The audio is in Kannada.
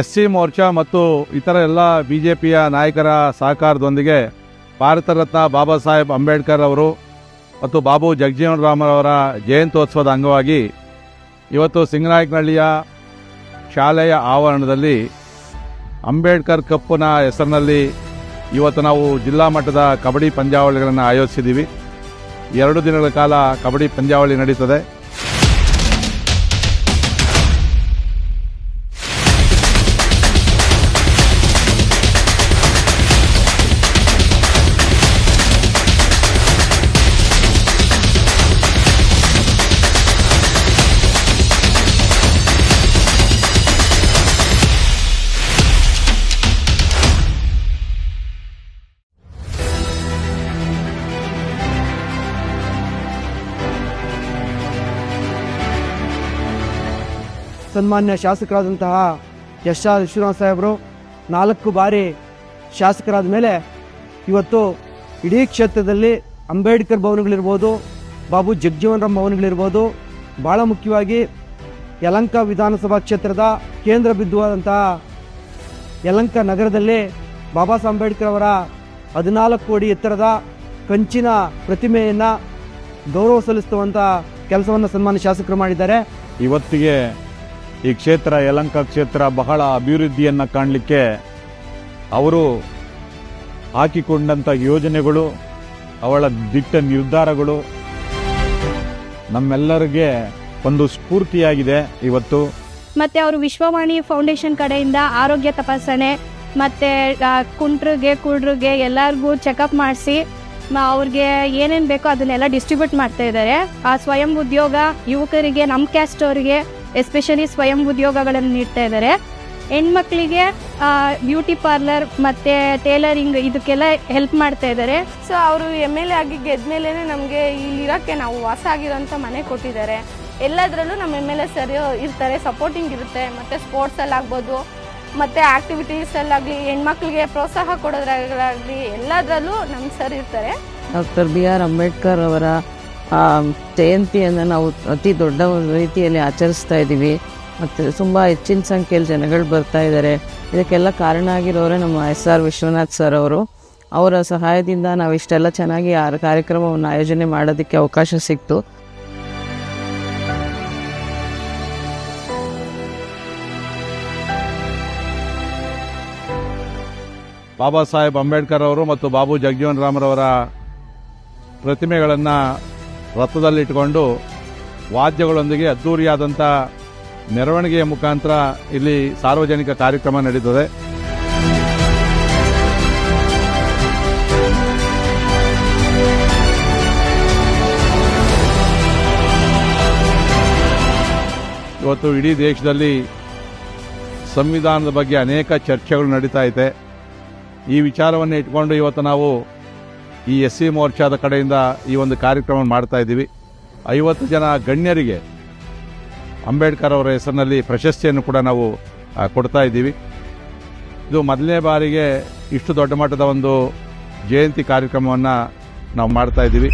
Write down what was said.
ಎಸ್ ಸಿ ಮೋರ್ಚಾ ಮತ್ತು ಇತರ ಎಲ್ಲ ಬಿ ಜೆ ಪಿಯ ನಾಯಕರ ಸಹಕಾರದೊಂದಿಗೆ ಭಾರತ ರತ್ನ ಬಾಬಾ ಸಾಹೇಬ್ ಅಂಬೇಡ್ಕರ್ ಅವರು ಮತ್ತು ಬಾಬು ಜಗಜೀವನ್ ರಾಮರವರ ಜಯಂತ್ಯೋತ್ಸವದ ಅಂಗವಾಗಿ ಇವತ್ತು ಸಿಂಗನಾಯಕನಹಳ್ಳಿಯ ಶಾಲೆಯ ಆವರಣದಲ್ಲಿ ಅಂಬೇಡ್ಕರ್ ಕಪ್ಪನ ಹೆಸರಿನಲ್ಲಿ ಇವತ್ತು ನಾವು ಜಿಲ್ಲಾ ಮಟ್ಟದ ಕಬಡ್ಡಿ ಪಂದ್ಯಾವಳಿಗಳನ್ನು ಆಯೋಜಿಸಿದ್ದೀವಿ. ಎರಡು ದಿನಗಳ ಕಾಲ ಕಬಡ್ಡಿ ಪಂದ್ಯಾವಳಿ ನಡೀತದೆ. ಸನ್ಮಾನ್ಯ ಶಾಸಕರಾದಂತಹ ಎಸ್ ಆರ್ ವಿಶ್ವನಾಥ್ ಸಾಹೇಬರು, ನಾಲ್ಕು ಬಾರಿ ಶಾಸಕರಾದ ಮೇಲೆ ಇವತ್ತು ಇಡೀ ಕ್ಷೇತ್ರದಲ್ಲಿ ಅಂಬೇಡ್ಕರ್ ಭವನಗಳಿರ್ಬೋದು, ಬಾಬು ಜಗಜೀವನ್ ರಾಮ್ ಭವನಗಳಿರ್ಬೋದು ಭಾಳ ಮುಖ್ಯವಾಗಿ ಯಲಂಕ ವಿಧಾನಸಭಾ ಕ್ಷೇತ್ರದ ಕೇಂದ್ರ ಬಿದ್ದುವಾದಂತಹ ಯಲಂಕ ನಗರದಲ್ಲಿ ಬಾಬಾ ಸಾಹೇಬ್ ಅಂಬೇಡ್ಕರ್ ಅವರ ಹದಿನಾಲ್ಕು ಅಡಿ ಎತ್ತರದ ಕಂಚಿನ ಪ್ರತಿಮೆಯನ್ನು ಗೌರವ ಸಲ್ಲಿಸುವಂಥ ಕೆಲಸವನ್ನು ಸನ್ಮಾನ್ಯ ಶಾಸಕರು ಮಾಡಿದ್ದಾರೆ. ಇವತ್ತಿಗೆ ಈ ಕ್ಷೇತ್ರ, ಯಲಂಕ ಕ್ಷೇತ್ರ ಬಹಳ ಅಭಿವೃದ್ಧಿಯನ್ನು ಕಾಣಲಿಕ್ಕೆ ಅವರು ಹಾಕಿಕೊಂಡಂಥ ಯೋಜನೆಗಳು, ಅವಳ ದಿಟ್ಟ ನಿರ್ಧಾರಗಳು ನಮ್ಮೆಲ್ಲರಿಗೆ ಒಂದು ಸ್ಫೂರ್ತಿಯಾಗಿದೆ ಇವತ್ತು. ಮತ್ತೆ ಅವರು ವಿಶ್ವವಾಣಿ ಫೌಂಡೇಶನ್ ಕಡೆಯಿಂದ ಆರೋಗ್ಯ ತಪಾಸಣೆ, ಮತ್ತೆ ಕುಂಟ್ರಿಗೆ, ಕುಡ್ರಿಗೆ ಎಲ್ಲರಿಗೂ ಚೆಕಪ್ ಮಾಡಿಸಿ ಅವ್ರಿಗೆ ಏನೇನು ಬೇಕೋ ಅದನ್ನೆಲ್ಲ ಡಿಸ್ಟ್ರಿಬ್ಯೂಟ್ ಮಾಡ್ತಾ ಇದ್ದಾರೆ. ಆ ಸ್ವಯಂ ಉದ್ಯೋಗ ಯುವಕರಿಗೆ ನಮ್ಮ ಕ್ಯಾಸ್ಟ್ ಅವರಿಗೆ ಎಸ್ಪೆಷಲಿ ಸ್ವಯಂ ಉದ್ಯೋಗಗಳನ್ನು ನೀಡ್ತಾ ಇದ್ದಾರೆ. ಹೆಣ್ಮಕ್ಳಿಗೆ ಬ್ಯೂಟಿ ಪಾರ್ಲರ್ ಮತ್ತೆ ಟೇಲರಿಂಗ್ ಇದಕ್ಕೆಲ್ಲ ಹೆಲ್ಪ್ ಮಾಡ್ತಾ ಇದ್ದಾರೆ. ಸೊ ಅವರು ಎಂ ಎಲ್ ಎ ಆಗಿ ಗೆದ್ಮೇಲೆ ನಮಗೆ ಇಲ್ಲಿರೋಕ್ಕೆ ನಾವು ವಾಸ ಆಗಿರೋಂಥ ಮನೆ ಕೊಟ್ಟಿದ್ದಾರೆ. ಎಲ್ಲದರಲ್ಲೂ ನಮ್ಮ ಎಂ ಎಲ್ ಎ ಸರ್ ಇರ್ತಾರೆ ಸಪೋರ್ಟಿಂಗ್ ಇರುತ್ತೆ. ಮತ್ತು ಸ್ಪೋರ್ಟ್ಸಲ್ಲಿ ಆಗ್ಬೋದು ಮತ್ತು ಆ್ಯಕ್ಟಿವಿಟೀಸಲ್ಲಾಗಲಿ ಹೆಣ್ಮಕ್ಳಿಗೆ ಪ್ರೋತ್ಸಾಹ ಕೊಡೋದ್ರಾಗಲಿ ಎಲ್ಲದರಲ್ಲೂ ನಮ್ಮ ಸರ್ ಇರ್ತಾರೆ. ಡಾಕ್ಟರ್ ಬಿ ಆರ್ ಅಂಬೇಡ್ಕರ್ ಅವರ ಜಯಂತಿಯನ್ನು ನಾವು ಅತಿ ದೊಡ್ಡ ರೀತಿಯಲ್ಲಿ ಆಚರಿಸ್ತಾ ಇದ್ದೀವಿ. ಮತ್ತು ತುಂಬ ಹೆಚ್ಚಿನ ಸಂಖ್ಯೆಯಲ್ಲಿ ಜನಗಳು ಬರ್ತಾ ಇದ್ದಾರೆ. ಇದಕ್ಕೆಲ್ಲ ಕಾರಣ ಆಗಿರೋರೆ ನಮ್ಮ ಎಸ್ ಆರ್ ವಿಶ್ವನಾಥ್ ಸರ್ ಅವರು. ಅವರ ಸಹಾಯದಿಂದ ನಾವು ಇಷ್ಟೆಲ್ಲ ಚೆನ್ನಾಗಿ ಆ ಕಾರ್ಯಕ್ರಮವನ್ನು ಆಯೋಜನೆ ಮಾಡೋದಕ್ಕೆ ಅವಕಾಶ ಸಿಕ್ತು. ಬಾಬಾ ಸಾಹೇಬ್ ಅಂಬೇಡ್ಕರ್ ಅವರು ಮತ್ತು ಬಾಬು ಜಗಜೀವನ್ ರಾಮರವರ ಪ್ರತಿಮೆಗಳನ್ನು ರಥದಲ್ಲಿಟ್ಟುಕೊಂಡು ವಾದ್ಯಗಳೊಂದಿಗೆ ಅದ್ದೂರಿಯಾದಂಥ ಮೆರವಣಿಗೆಯ ಮುಖಾಂತರ ಇಲ್ಲಿ ಸಾರ್ವಜನಿಕ ಕಾರ್ಯಕ್ರಮ ನಡೀತದೆ ಇವತ್ತು ಇಡೀ ದೇಶದಲ್ಲಿ ಸಂವಿಧಾನದ ಬಗ್ಗೆ ಅನೇಕ ಚರ್ಚೆಗಳು ನಡೀತಾ ಇದೆ. ಈ ವಿಚಾರವನ್ನು ಇಟ್ಕೊಂಡು ಇವತ್ತು ನಾವು ಈ ಎಸ್ ಸಿ ಮೋರ್ಚಾದ ಕಡೆಯಿಂದ ಈ ಒಂದು ಕಾರ್ಯಕ್ರಮ ಮಾಡ್ತಾ ಇದ್ದೀವಿ. ಐವತ್ತು ಜನ ಗಣ್ಯರಿಗೆ ಅಂಬೇಡ್ಕರ್ ಅವರ ಹೆಸರಿನಲ್ಲಿ ಪ್ರಶಸ್ತಿಯನ್ನು ಕೂಡ ನಾವು ಕೊಡ್ತಾ ಇದ್ದೀವಿ. ಇದು ಮೊದಲನೇ ಬಾರಿಗೆ ಇಷ್ಟು ದೊಡ್ಡ ಮಟ್ಟದ ಒಂದು ಜಯಂತಿ ಕಾರ್ಯಕ್ರಮವನ್ನು ನಾವು ಮಾಡ್ತಾ ಇದ್ದೀವಿ.